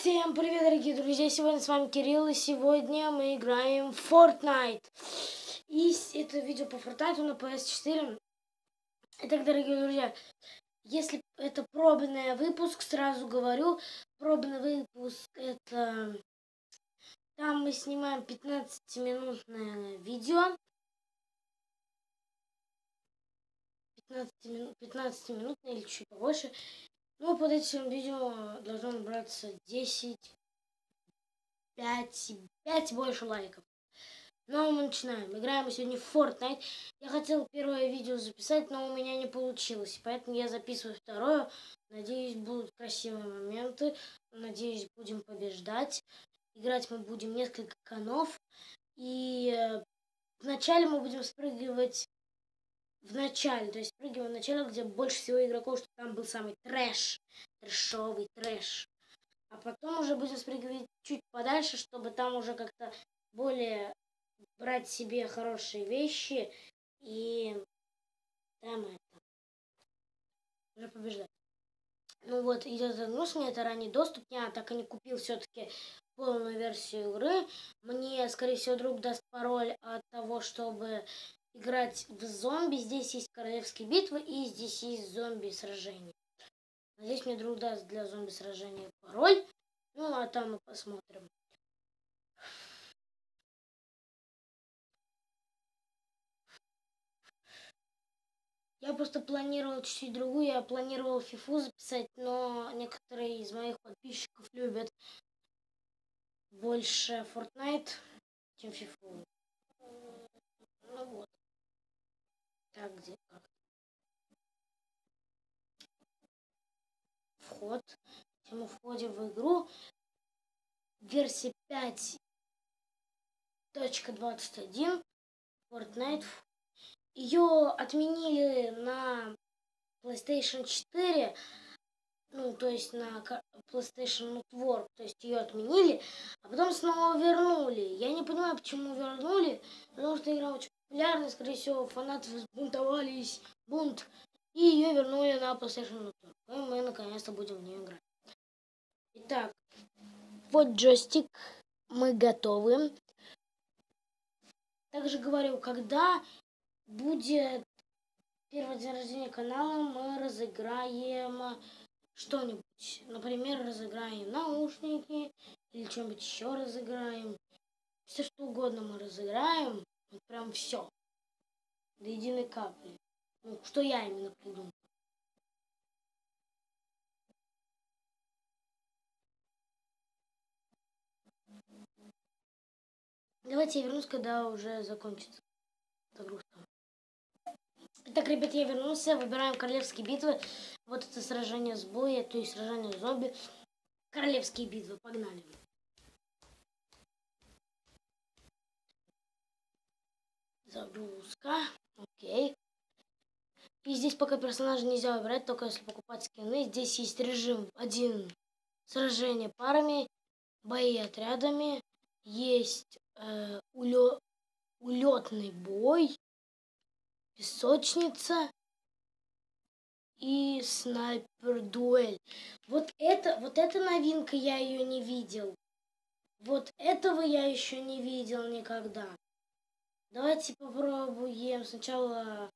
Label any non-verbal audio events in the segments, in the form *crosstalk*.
Всем привет, дорогие друзья! Сегодня с вами Кирилл, и сегодня мы играем в Fortnite. И это видео по Fortnite на PS4. Итак, дорогие друзья, если это пробный выпуск, сразу говорю, пробный выпуск это... Там мы снимаем 15-минутное видео. 15 15 минутное или чуть побольше. Ну, под этим видео должно набраться 10, 5, 5 больше лайков. Ну, мы начинаем. Играем сегодня в Fortnite. Я хотел первое видео записать, но у меня не получилось. Поэтому я записываю второе. Надеюсь, будут красивые моменты. Надеюсь, будем побеждать. Играть мы будем несколько конов. И э, вначале мы будем спрыгивать в начале, то есть прыгиваем в начале, где больше всего игроков, чтобы там был самый трэш, трэшовый трэш. А потом уже будем спрыгивать чуть подальше, чтобы там уже как-то более брать себе хорошие вещи и там это уже побеждать. Ну вот, идет загруз, мне это ранний доступ, я так и не купил все-таки полную версию игры. Мне, скорее всего, друг даст пароль от того, чтобы играть в зомби. Здесь есть королевские битвы и здесь есть зомби сражения. Надеюсь, мне друг даст для зомби сражения пароль. Ну, а там мы посмотрим. Я просто планировал чуть-чуть другую. Я планировал фифу записать, но некоторые из моих подписчиков любят больше Fortnite, чем фифу. Ну вот. Так, где как? Вход. Мы входим в игру. Версия 5.21. Fortnite. Ее отменили на PlayStation 4. Ну, то есть на PlayStation Network. То есть ее отменили, а потом снова вернули. Я не понимаю, почему вернули. Потому что игра очень популярна, скорее всего, фанаты взбунтовались, бунт, и ее вернули на PlayStation Network. И мы наконец-то будем в нее играть. Итак, вот джойстик, мы готовы. Также говорю, когда будет первый день рождения канала, мы разыграем что-нибудь. Например, разыграем наушники или что-нибудь еще разыграем. Все что угодно мы разыграем. Вот прям все. До единой капли. Ну, что я именно придумал. Давайте я вернусь, когда уже закончится загрузка. Итак, ребят, я вернулся. Выбираем королевские битвы. Вот это сражение с боя, то есть сражение с зомби. Королевские битвы. Погнали. Загрузка. Окей. И здесь пока персонажа нельзя выбирать, только если покупать скины. Здесь есть режим один. Сражение парами, бои отрядами. Есть э, улё... улетный бой, песочница и снайпер-дуэль. Вот это, вот эта новинка, я ее не видел. Вот этого я еще не видел никогда. Давайте попробуем сначала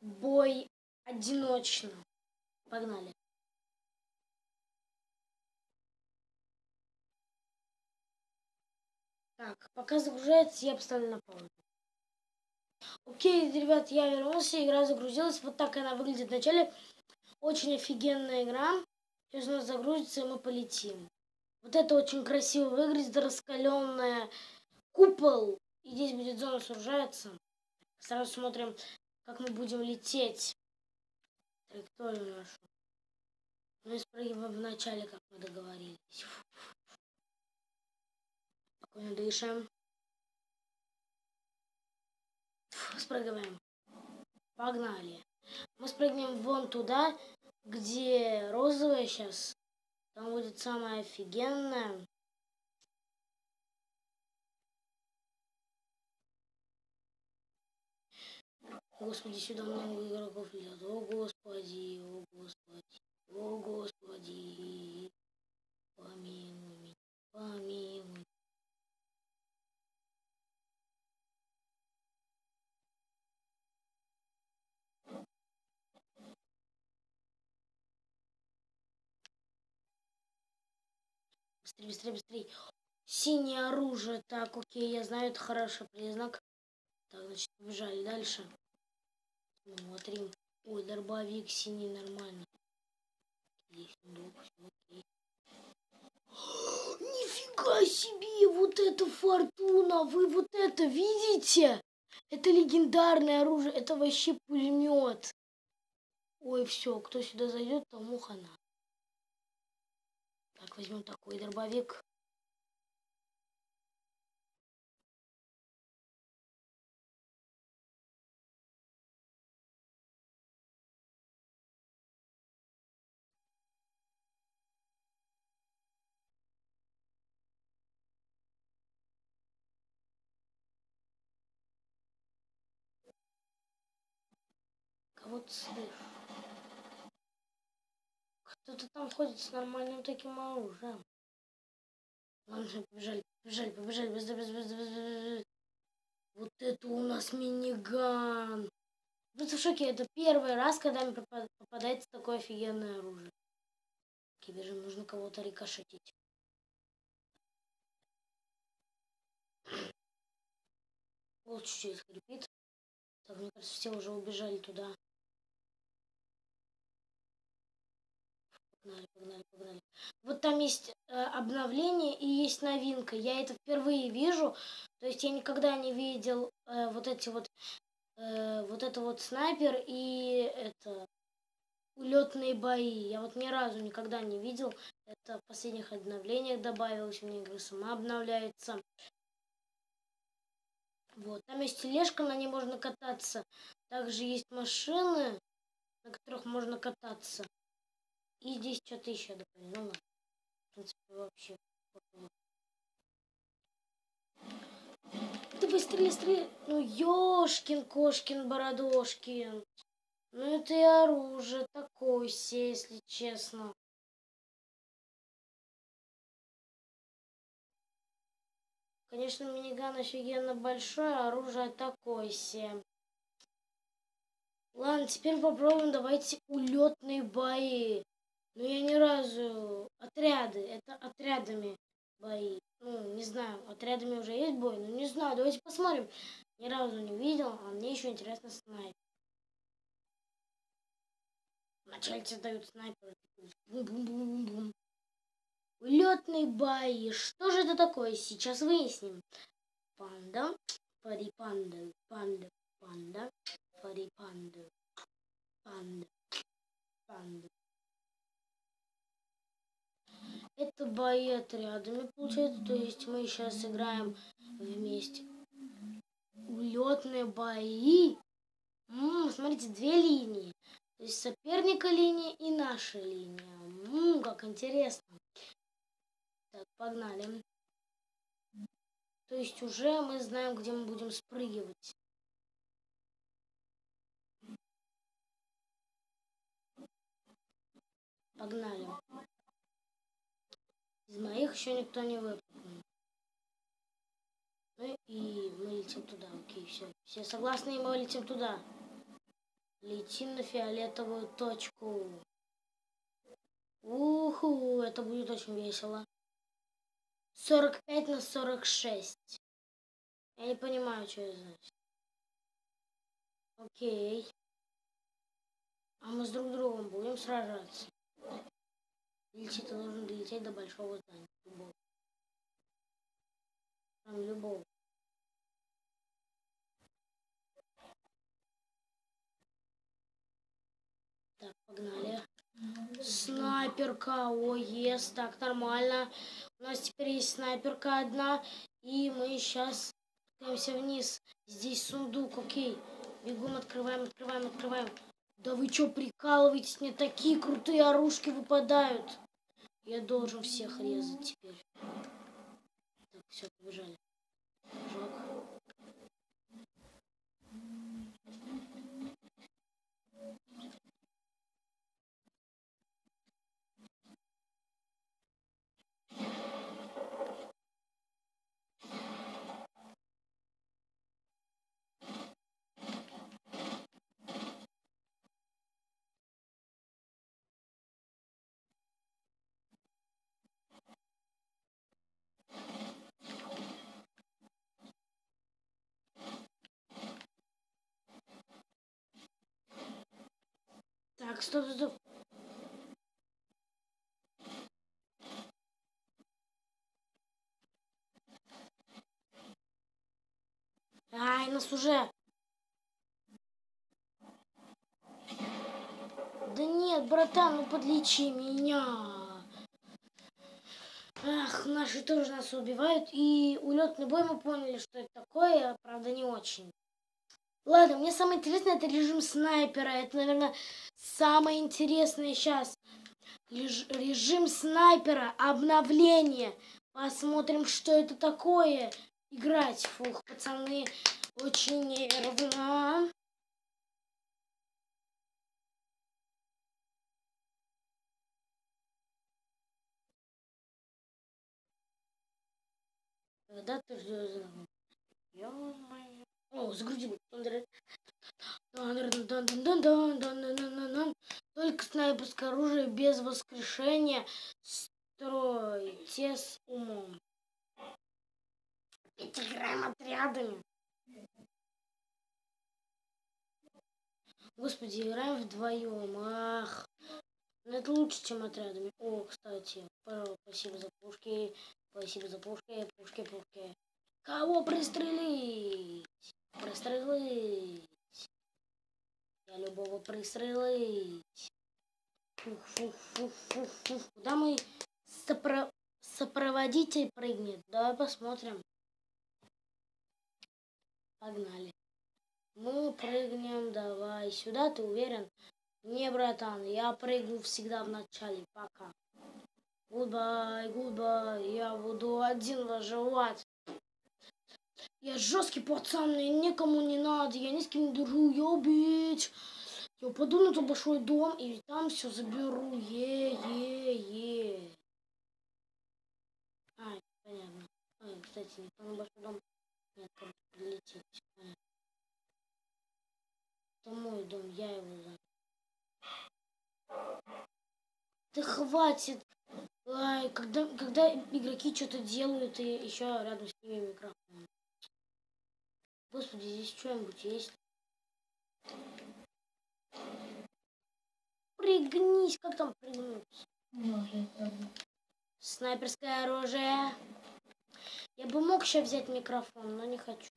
бой одиночно. Погнали. Так, пока загружается, я поставлю на паузу. Окей, ребят, я вернулся, игра загрузилась. Вот так она выглядит в начале. Очень офигенная игра. Сейчас у нас загрузится, и мы полетим. Вот это очень красиво выглядит, раскаленная купол и здесь будет зона сужается. Сразу смотрим, как мы будем лететь. Траекторию нашу. Мы спрыгиваем в начале, как мы договорились. Спокойно дышим. Спрыгиваем. Погнали. Мы спрыгнем вон туда, где розовая сейчас. Там будет самое офигенное. Господи, сюда много игроков идет. О, Господи, о, Господи, о, Господи. Помилуй меня, помилуй. Быстрее, быстрее, быстрее. Синее оружие. Так, окей, я знаю, это хороший признак. Так, значит, убежали, дальше. Смотрим. Ой, дробовик синий, нормально. Здесь сундук, окей. Нифига себе, вот это фортуна, вы вот это видите? Это легендарное оружие, это вообще пулемет. Ой, все, кто сюда зайдет, тому хана. Так, возьмем такой дробовик. Кого-то слышу. Кто-то там ходит с нормальным таким оружием. Ладно, побежали, побежали, побежали, быстро, быстро, быстро, быстро. Вот это у нас миниган. Просто в шоке, это первый раз, когда мне попадается такое офигенное оружие. Окей, бежим, нужно кого-то рикошетить. Вот чуть-чуть скрипит. Так, мне кажется, все уже убежали туда. Погнали, погнали, погнали. Вот там есть э, обновление и есть новинка. Я это впервые вижу. То есть я никогда не видел э, вот эти вот э, вот это вот снайпер и это улетные бои. Я вот ни разу никогда не видел. Это в последних обновлениях добавилось. У меня игра сама обновляется. Вот. Там есть тележка, на ней можно кататься. Также есть машины, на которых можно кататься. И здесь что-то еще добавили. Ну. В принципе, вообще. Ты быстрее, быстрее. Ну, ёшкин, кошкин, бородошкин. Ну, это и оружие такое все, если честно. Конечно, миниган офигенно большой, а оружие такое себе. Ладно, теперь попробуем давайте улетные бои. Но я ни разу... Отряды. Это отрядами бои. Ну, не знаю, отрядами уже есть бой, но не знаю. Давайте посмотрим. Ни разу не видел, а мне еще интересно снайпер. Начальцы дают снайперы. Бум-бум-бум-бум. Улетные бои. Что же это такое? Сейчас выясним. Панда. Пари панда. Панда. Панда. Пари панда. Панда. Панда. Это бои отрядами, получается. То есть мы сейчас играем вместе. Улетные бои. М -м, смотрите, две линии. То есть соперника линия и наша линия. М -м, как интересно. Так, погнали. То есть уже мы знаем, где мы будем спрыгивать. Погнали. Из моих еще никто не выпрыгнул. Ну и мы летим туда. Окей, все. Все согласны, и мы летим туда. Летим на фиолетовую точку. Уху, это будет очень весело. 45 на 46. Я не понимаю, что это значит. Окей. А мы с друг другом будем сражаться. Летит, ты должен долететь до большого здания. Любого. Там любого. Так, погнали. Снайперка, о, есть, так, нормально. У нас теперь есть снайперка одна, и мы сейчас спускаемся вниз. Здесь сундук, окей. Бегом открываем, открываем, открываем. Да вы что, прикалываетесь? Мне такие крутые оружки выпадают. Я должен всех резать теперь. Так, все, побежали. Так, стоп, стоп. Ай, нас уже. Да нет, братан, ну подлечи меня. Ах, наши тоже нас убивают. И улетный бой мы поняли, что это такое, правда, не очень. Ладно, мне самое интересное это режим снайпера. Это, наверное, самое интересное сейчас. Режим снайпера, обновление. Посмотрим, что это такое. Играть. Фух, пацаны, очень нервно. Когда ты ждешь? О, загрузил. Только снайперское оружие без воскрешения. Стройте с умом. Играем отрядами. Господи, играем вдвоем. Ах. Но это лучше, чем отрядами. О, кстати, пожалуйста, спасибо за пушки. Спасибо за пушки, пушки, пушки. Кого пристрелить? Пристрелить. Я любого пристрелить. Фух, фух, фух, фух, фух. Куда мы сопро... сопроводитель прыгнет? Давай посмотрим. Погнали. Мы прыгнем, давай. Сюда, ты уверен? Не, братан, я прыгну всегда в начале. Пока. Гудбай, гудбай, я буду один выживать. Я жесткий пацан, мне никому не надо, я ни с кем не дружу, я убить. Я пойду на тот большой дом и там все заберу. Е-е-е. А, понятно. А, кстати, никто на большой дом нет, короче, прилететь. Понятно. Это мой дом, я его за. Да хватит. Ай, когда, когда игроки что-то делают и еще рядом с ними микрофон. Господи, здесь что-нибудь есть? Пригнись, как там пригнуться? Снайперское оружие. Я бы мог сейчас взять микрофон, но не хочу.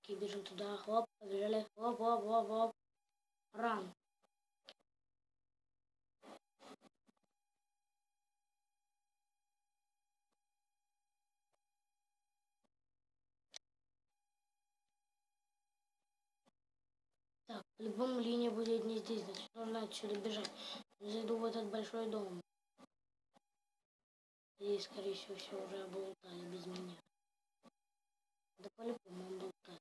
Окей, бежим туда. Хлоп, побежали. Хлоп, хлоп, хлоп, хлоп. Ран. По-любому будет не здесь, значит, нужно отсюда бежать. Зайду в этот большой дом. И, скорее всего, все уже облутали без меня. Да по-любому облутали.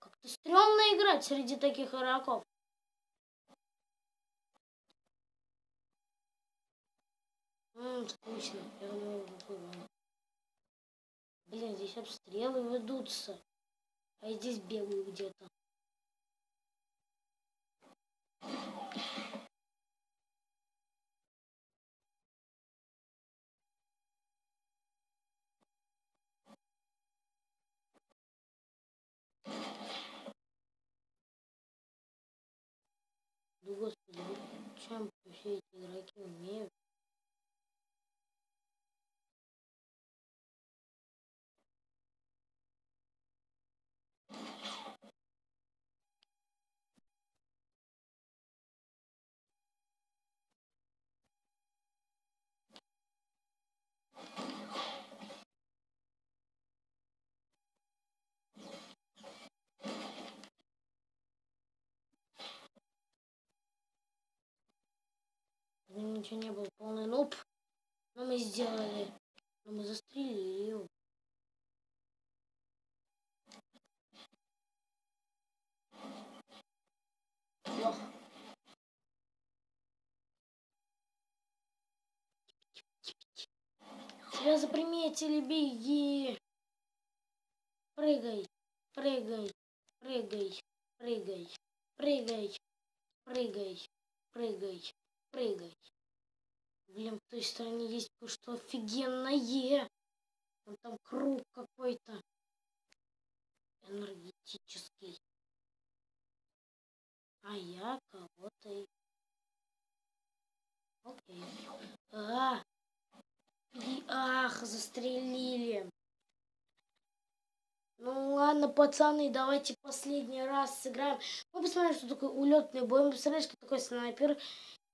Как-то стрёмно играть среди таких игроков. Ммм, скучно. Я думаю, Блин, здесь обстрелы ведутся. А я здесь бегаю где-то. Да господи, чем все эти игроки умеют? Ничего не было, полный нуб. Но мы сделали. Но мы застрелили его. Тебя заприметили, беги. Прыгай, прыгай, прыгай, прыгай, прыгай, прыгай, прыгай, прыгай. Блин, в той стороне есть кое-что офигенное. Вон там круг какой-то. Энергетический. А я кого-то... Окей. А, и, ах, застрелили. Ну ладно, пацаны, давайте последний раз сыграем. Мы посмотрим, что такое улетный бой. Мы посмотрели, что такое снайпер.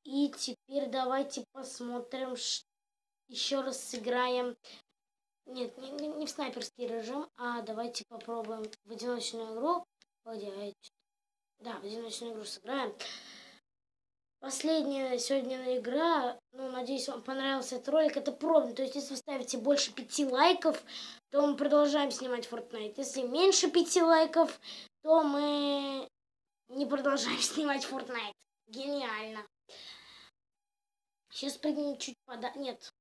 И теперь давайте посмотрим, еще раз сыграем. Нет, не, не, в снайперский режим, а давайте попробуем в одиночную игру. Где Да, в одиночную игру сыграем. Последняя сегодня игра, ну, надеюсь, вам понравился этот ролик, это пробный. То есть, если вы ставите больше пяти лайков, то мы продолжаем снимать Fortnite. Если меньше пяти лайков, то мы не продолжаем *laughs* снимать Fortnite. Гениально. Сейчас прыгнем чуть пода... Нет.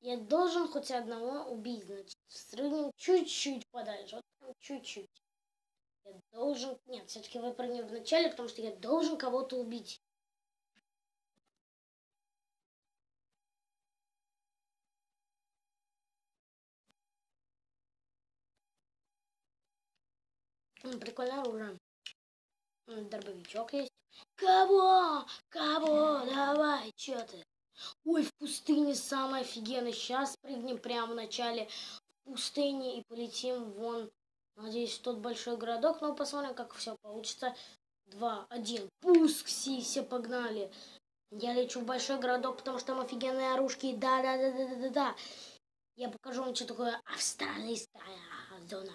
Я должен хоть одного убить, значит. Стрыгнем чуть-чуть подальше. Вот чуть-чуть. Я должен... Нет, все-таки выпрыгнем в начале, потому что я должен кого-то убить. Прикольное оружие. Дробовичок есть. Кого? Кого? Давай, что ты? Ой, в пустыне самое офигенное. Сейчас прыгнем прямо в начале в пустыне и полетим вон Надеюсь, тот большой городок, но посмотрим, как все получится. Два, один, пуск, все погнали. Я лечу в большой городок, потому что там офигенные оружки. Да-да-да-да-да-да. Я покажу вам, что такое австралийская зона.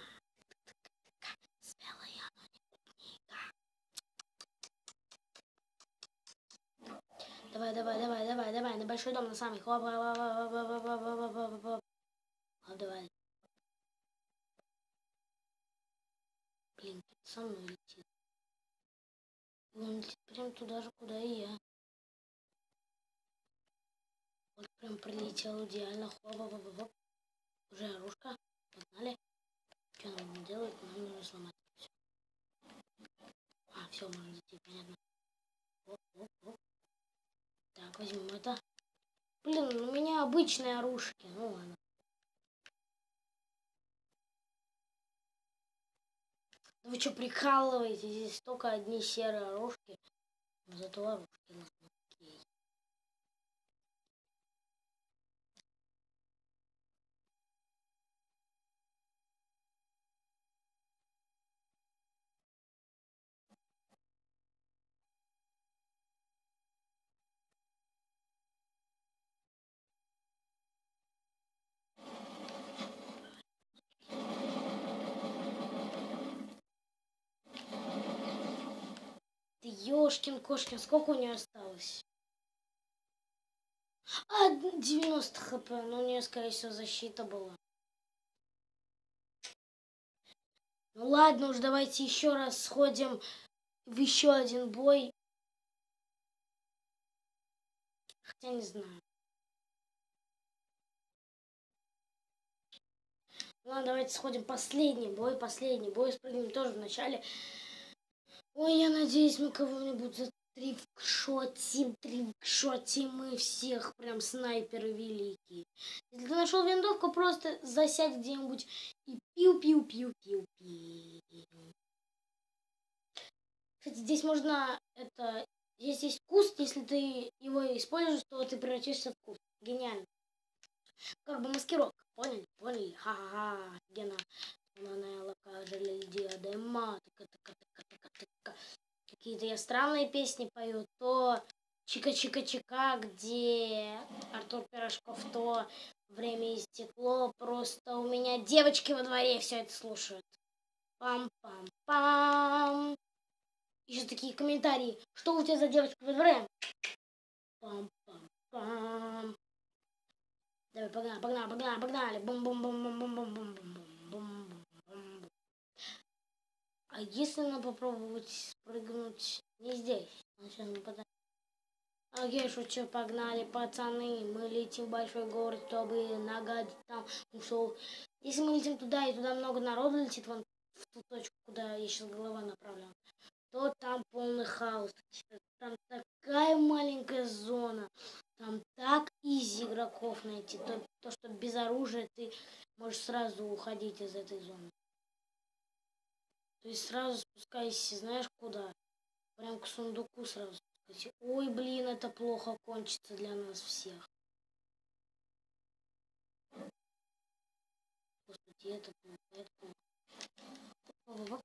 Давай, давай, давай, давай, давай. На большой дом, на самый. Хоп, хоп, хоп, хоп, хоп, хоп, хоп, хоп. Хоп, давай. Блин, со мной летит. Он летит прям туда же, куда и я. Вот прям прилетел идеально. Хоп, хоп, хоп, хоп. Уже оружка. Погнали. Что нам делать? Нам нужно сломать. Все. А, все, можно идти, понятно. Оп, оп, оп. Так, возьмем это. Блин, у меня обычные оружки. Ну ладно. Вы что, прикалываетесь? Здесь только одни серые оружки. Зато оружки у нас Ёшкин кошкин, сколько у нее осталось? А, 90 хп, ну у нее, скорее всего, защита была. Ну ладно уж, давайте еще раз сходим в еще один бой. Хотя не знаю. Ладно, давайте сходим последний бой, последний бой, спрыгнем тоже в начале. Ой, я надеюсь, мы кого-нибудь затрикшотим, трикшотим мы всех, прям снайперы великие. Если ты нашел винтовку, просто засядь где-нибудь и пиу-пиу-пиу-пиу-пиу. Кстати, здесь можно, это, здесь есть куст, если ты его используешь, то ты превратишься в куст. Гениально. Как бы маскировка, поняли? Поняли? Ха-ха-ха, офигенно. Какие-то странные песни пою. То Чика-чика-чика, где Артур Пирожков, то Время и стекло. Просто у меня девочки во дворе все это слушают. Пам-пам-пам. Еще такие комментарии. Что у тебя за девочка во дворе? Пам-пам-пам. Давай, погнали, погнали, погнали, погнали. Бум-бум-бум-бум-бум-бум-бум. А если нам попробовать спрыгнуть не здесь? Сейчас мы подать. А я шучу, погнали, пацаны. Мы летим в большой город, чтобы нагадить там усов. Если мы летим туда, и туда много народу летит, вон в ту точку, куда я сейчас голова направляю, то там полный хаос. Там такая маленькая зона. Там так изи игроков найти. То, то, что без оружия ты можешь сразу уходить из этой зоны. То есть сразу спускайся, знаешь куда? Прям к сундуку сразу спускайся. Ой, блин, это плохо кончится для нас всех. По сути, это плохо, это плохо.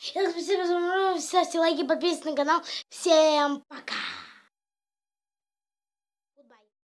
Спасибо за внимание, ставьте лайки, подписывайтесь на канал. Всем пока!